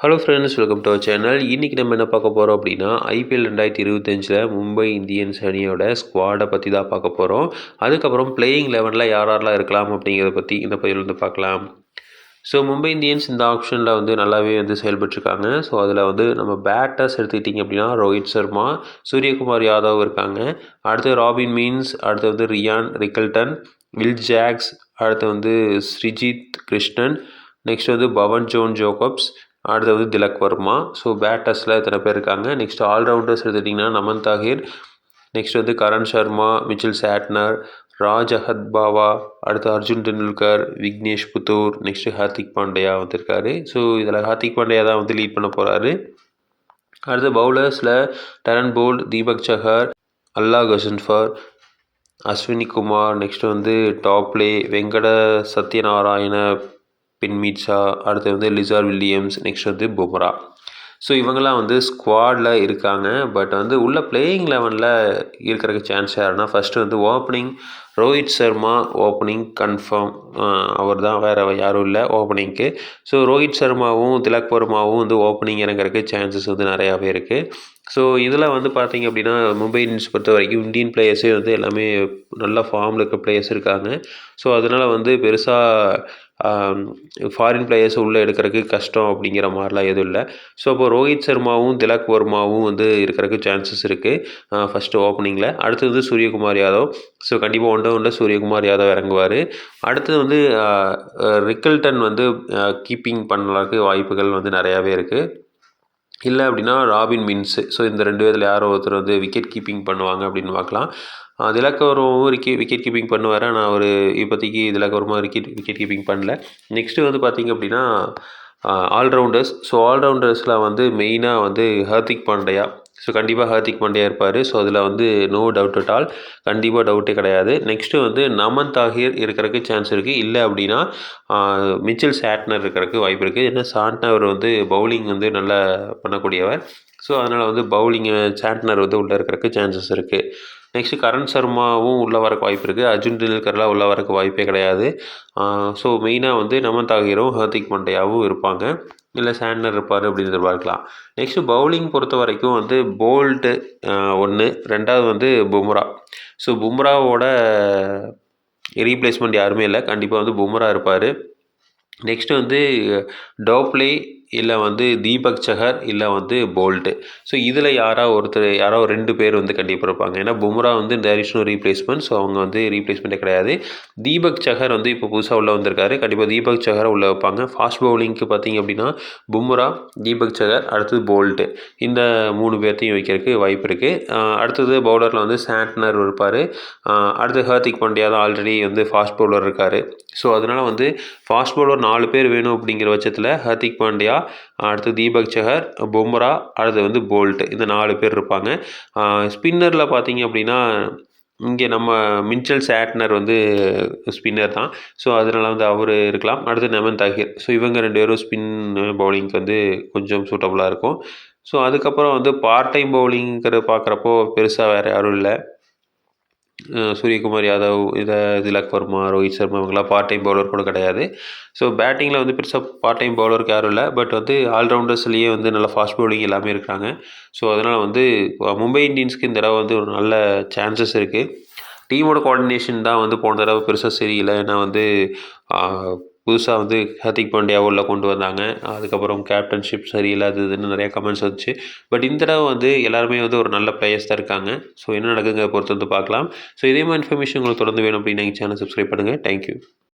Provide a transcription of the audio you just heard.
Hello friends welcome to our channel இன்றைக்கி நம்ம என்ன பார்க்க போகிறோம் அப்படின்னா ஐபிஎல் ரெண்டாயிரத்தி இருபத்தஞ்சில் மும்பை இந்தியன்ஸ் அணியோட ஸ்குவாடை பற்றி தான் பார்க்க போகிறோம் அதுக்கப்புறம் பிளேயிங் லெவனில் யார் யாரெல்லாம் இருக்கலாம் அப்படிங்கிறத பற்றி இந்த பதிவில் வந்து பார்க்கலாம். ஸோ மும்பை இந்தியன்ஸ் இந்த ஆப்ஷனில் வந்து நல்லாவே வந்து செயல்பட்டுருக்காங்க. ஸோ அதில் வந்து நம்ம பேட்டர்ஸ் எடுத்துக்கிட்டிங்க அப்படின்னா ரோஹித் சர்மா சூரியகுமார் யாதவ் இருக்காங்க. அடுத்து ராபின் மீன்ஸ் அடுத்து வந்து ரியான் ரிக்கல்டன் வில் ஜாக்ஸ் அடுத்து வந்து ஸ்ரிஜித் கிருஷ்ணன் நெக்ஸ்ட் வந்து பவன் ஜோன் ஜோகப்ஸ் அடுத்து வந்து திலக் வர்மா. ஸோ பேட்டர்ஸில் இத்தனை பேர் இருக்காங்க? நெக்ஸ்ட் ஆல்ரவுண்டர்ஸ் எடுத்துட்டிங்கன்னா நமன் தாகிர் நெக்ஸ்ட் வந்து கரண் சர்மா மிச்சில் சேட்னர் ராஜ் அஹத் பாவா அடுத்து அர்ஜுன் டெண்டுல்கர் விக்னேஷ் புத்தூர் நெக்ஸ்ட்டு ஹார்திக் பாண்டியா வந்திருக்காரு. ஸோ இதில் ஹார்திக் பாண்டியா தான் வந்து லீட் பண்ண போகிறாரு அடுத்து பவுலர்ஸில் Trent Boult Deepak Chahar Allah Ghazanfar Ashwani Kumar next வந்து டாப்லே வெங்கட சத்யநாராயண பின்மீட்ஸா அடுத்து வந்து லிசார் வில்லியம்ஸ் நெக்ஸ்ட் வந்து பும்ரா ஸோ இவங்கெல்லாம் வந்து ஸ்குவாடில் இருக்காங்க. பட் வந்து உள்ள பிளேயிங் லெவனில் இருக்கிறதுக்கு சான்ஸ் யாருன்னா ஃபஸ்ட்டு வந்து opening Rohit Sharma opening confirm அவர் தான் வேறு யாரும் இல்லை ஓப்பனிங்க்கு ஸோ ரோஹித் சர்மாவும் திலக் வர்மாவும் வந்து ஓப்பனிங் இறங்குறதுக்கு சான்சஸ் வந்து நிறையாவே இருக்குது ஸோ இதில் வந்து பார்த்திங்க அப்படின்னா மும்பை இந்தியன்ஸ் பொறுத்த வரைக்கும் இந்தியன் பிளேயர்ஸே வந்து எல்லாமே நல்ல ஃபார்மில் இருக்க பிளேயர்ஸ் இருக்காங்க. ஸோ அதனால் வந்து பெருசாக ஃபாரின் பிளேயர்ஸ் உள்ளே எடுக்கிறதுக்கு கஷ்டம் அப்படிங்கிற மாதிரிலாம் எதுவும் இல்லை. ஸோ இப்போ ரோஹித் சர்மாவும் திலக் வர்மாவும் வந்து இருக்கிறதுக்கு சான்சஸ் இருக்குது ஃபஸ்ட்டு ஓப்பனிங்கில் அடுத்தது வந்து சூரியகுமார் யாதவ். ஸோ கண்டிப்பாக ஒன் டவுனில் சூரியகுமார் யாதவ் இறங்குவார். அடுத்தது வந்து ரிக்கல்டன் வந்து கீப்பிங் பண்ணுறதுக்கு வாய்ப்புகள் வந்து நிறையாவே இருக்குது இல்லை அப்படின்னா ராபின் மின்ஸு. ஸோ இந்த ரெண்டு பேரில் யாரோ ஒருத்தர் வந்து விக்கெட் கீப்பிங் பண்ணுவாங்க அப்படின்னு பார்க்கலாம். திலக்கவரமும் விக்கெட் விக்கெட் கீப்பிங் பண்ணுவார். ஆனால் அவர் இப்போதைக்கு திலக்கவரமாக விக்கெட் விக்கெட் கீப்பிங் பண்ணல. நெக்ஸ்ட்டு வந்து பார்த்திங்க அப்படின்னா ஆல்ரவுண்டர்ஸ். ஸோ ஆல்ரவுண்டர்ஸில் வந்து மெயினாக வந்து ஹர்திக் பாண்டையா. ஸோ கண்டிப்பாக ஹார்திக் பாண்டியா இருப்பார். ஸோ அதில் வந்து நோ டவுட் அட் ஆல் கண்டிப்பாக டவுட்டே கிடையாது. நெக்ஸ்ட்டு வந்து நமன் தாகிர் இருக்கிறதுக்கு சான்ஸ் இருக்குது இல்லை அப்படின்னா மிச்சல் சேட்னர் இருக்கிறதுக்கு வாய்ப்பு இருக்குது ஏன்னா சாட்னர் வந்து பவுலிங் வந்து நல்லா பண்ணக்கூடியவர். ஸோ அதனால் வந்து பவுலிங்கு சாட்னர் வந்து உள்ளே இருக்கிறதுக்கு சான்சஸ் இருக்குது நெக்ஸ்ட்டு கரண் சர்மாவும் உள்ளே வரக்கு வாய்ப்பு இருக்குது அர்ஜுன் டெண்டுல்கர்லாம் உள்ளே வரக்கு வாய்ப்பே கிடையாது. ஸோ மெயினாக வந்து நமன் தாகிரும் ஹார்திக் பாண்டியாவும் இருப்பாங்க. இல்லை சாண்டர் இருப்பார் அப்படின்னு எதிர்பார்க்கலாம். நெக்ஸ்ட்டு பவுலிங் பொறுத்த வரைக்கும் வந்து போல்ட்டு ஒன்று ரெண்டாவது வந்து பும்ரா. ஸோ பும்ராவோட ரீப்ளேஸ்மெண்ட் யாருமே இல்லை. கண்டிப்பாக வந்து பும்ரா இருப்பார். நெக்ஸ்ட்டு வந்து டோப்லே இல்லை வந்து தீபக் சஹர் இல்லை வந்து போல்ட்டு ஸோ இதில் யாராவது ஒருத்தர் யாரோ ரெண்டு பேர் வந்து கண்டிப்பாக இருப்பாங்க. ஏன்னா பும்ரா வந்து there is no replacement so அவங்க வந்து ரீப்ளேஸ்மெண்ட்டே கிடையாது. தீபக் சஹர் வந்து இப்போ புதுசாக உள்ளே வந்திருக்காரு. கண்டிப்பாக தீபக் சஹரை உள்ளே வைப்பாங்க. ஃபாஸ்ட் பவுலிங்க்கு பார்த்தீங்க அப்படின்னா பும்ரா தீபக் சஹர் அடுத்தது போல்ட்டு இந்த மூணு பேர்த்தையும் வைக்கிறதுக்கு வாய்ப்பு இருக்குது அடுத்தது பவுலரில் வந்து சாண்ட்னர் இருப்பார். அடுத்து ஹர்திக் பாண்டியா தான் ஆல்ரெடி வந்து ஃபாஸ்ட் பவுலர் இருக்கார். ஸோ அதனால் வந்து ஃபாஸ்ட் பவுலர் நாலு பேர் வேணும் அப்படிங்கிற பட்சத்தில் ஹர்திக் பாண்டியா அடுத்து தீபக் சஹர் பொம்ரா அடுத்து வந்து போல்ட். இந்த நாலு பேர் இருப்பாங்க. ஸ்பின்னரில் பார்த்தீங்க அப்படின்னா இங்கே நம்ம மின்சல் சேட்னர் வந்து ஸ்பின்னர் தான். ஸோ அதனால் வந்து அவர் இருக்கலாம். அடுத்து நெமன் தாகிர் ஸோ இவங்க ரெண்டு பேரும் ஸ்பின் பவுலிங்க்கு வந்து கொஞ்சம் சூட்டபுளாக இருக்கும். ஸோ அதுக்கப்புறம் வந்து பார்ட் டைம் பவுலிங்கிற பார்க்குறப்போ பெருசாக வேறு யாரும் இல்லை. சூரியகுமார் யாதவ் இதை திலக் வர்மா ரோஹித் சர்மா இவங்கெல்லாம் பார்ட் டைம் பவுலர் கூட கிடையாது. ஸோ பேட்டிங்கில் வந்து பெருசாக பார்ட் டைம் பவுலருக்கு யாரும் இல்லை. பட் வந்து ஆல்ரவுண்டர்ஸ்லேயே வந்து நல்ல ஃபாஸ்ட் பவுலிங் எல்லாமே இருக்கிறாங்க. ஸோ அதனால் வந்து மும்பை இந்தியன்ஸ்க்கு இந்த தடவை வந்து ஒரு நல்ல சான்சஸ் இருக்குது டீமோட கோஆர்டினேஷன் தான் வந்து போன தடவை பெருசாக சரியில்லை. ஏன்னா வந்து புதுசாக வந்து ஹர்திக் பாண்டியா உள்ள கொண்டு வந்தாங்க. அதுக்கப்புறம் கேப்டன்ஷிப் சரியில்லாததுன்னு நிறையா கமெண்ட்ஸ் வந்துச்சு. பட் இந்த தடவை வந்து எல்லாருமே வந்து ஒரு நல்ல பிளேயர்ஸ் தான் இருக்காங்க. ஸோ என்ன நடக்குங்க பொறுத்து வந்து பார்க்கலாம். ஸோ இதே மாதிரி இன்ஃபர்மேஷன் உங்களுக்கு தொடர்ந்து வேணும் அப்படின்னு நீங்கள் சேனல் சப்ஸ்கிரைப் பண்ணுங்கள் தேங்க்யூ